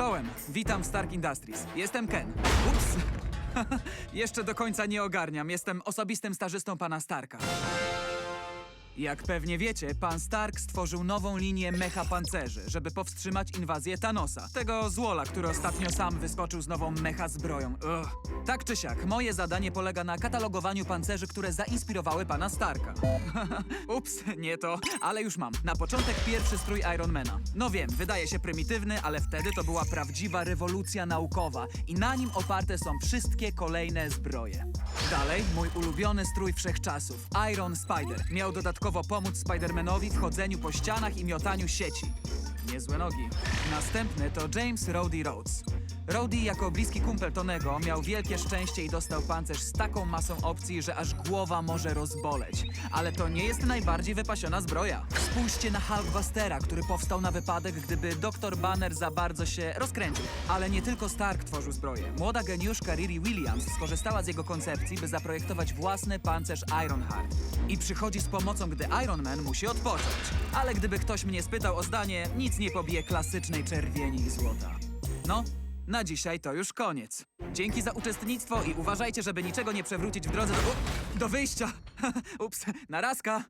Czołem, witam w Stark Industries. Jestem Ken. Ups. Jeszcze do końca nie ogarniam. Jestem osobistym stażystą pana Starka. Jak pewnie wiecie, pan Stark stworzył nową linię mecha pancerzy, żeby powstrzymać inwazję Thanosa, tego złola, który ostatnio sam wyskoczył z nową mecha zbroją. Ugh. Tak czy siak, moje zadanie polega na katalogowaniu pancerzy, które zainspirowały pana Starka. Ups, nie to, ale już mam. Na początek pierwszy strój Ironmana. No wiem, wydaje się prymitywny, ale wtedy to była prawdziwa rewolucja naukowa i na nim oparte są wszystkie kolejne zbroje. Dalej, mój ulubiony strój wszechczasów, Iron Spider. Miał dodatkowo pomóc Spidermanowi w chodzeniu po ścianach i miotaniu sieci. Niezłe nogi. Następny to James Rhodey Rhodes. Rhodey jako bliski kumpel Tonego miał wielkie szczęście i dostał pancerz z taką masą opcji, że aż głowa może rozboleć. Ale to nie jest najbardziej wypasiona zbroja. Spójrzcie na Hulkbustera, który powstał na wypadek, gdyby Dr. Banner za bardzo się rozkręcił. Ale nie tylko Stark tworzył zbroję. Młoda geniuszka Riri Williams skorzystała z jego koncepcji, by zaprojektować własny pancerz Ironheart. I przychodzi z pomocą, gdy Iron Man musi odpocząć. Ale gdyby ktoś mnie spytał o zdanie, nic nie pobije klasycznej czerwieni i złota. No, na dzisiaj to już koniec. Dzięki za uczestnictwo i uważajcie, żeby niczego nie przewrócić w drodze do, do wyjścia. Ups, narazka.